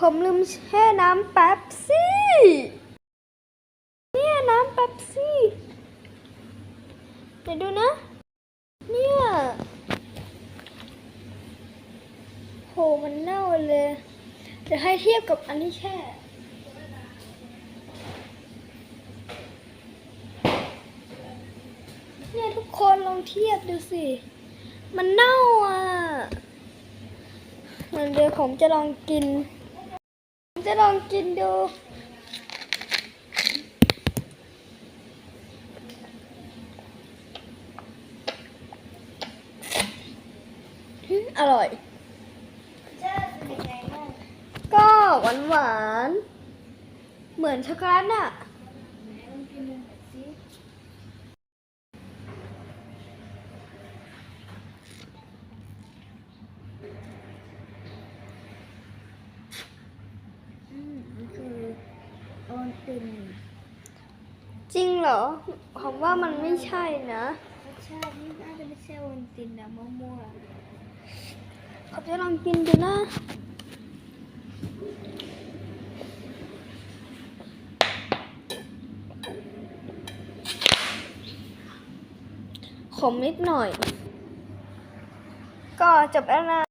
ผมลืมแช่น้ำแป๊บซี่ เนี่ยน้ำแป๊บซี่เดี๋ยวดูนะ เนี่ยโหมันเน่าเลยเดี๋ยวให้เทียบกับอันที่แช่เนี่ยทุกคนลองเทียบดูสิ มันเน่าอะงั้นเดี๋ยวผมจะลองกิน จะลองกินดูอืมอร่อยจะเป็นยังไงบ้างก็หวานหวานๆเหมือนช็อกโกแลตอะ ไหนลองกินดูหน่อยสิอืมมันคือโอนติน จริงเหรอผมว่ามันไม่ใช่นะรสชาตินี่น่าจะไม่ใช่โอนตินนะมะม่วงผมจะลองกินดูนะขมนิดหน่อย ก็จบแล้วนะ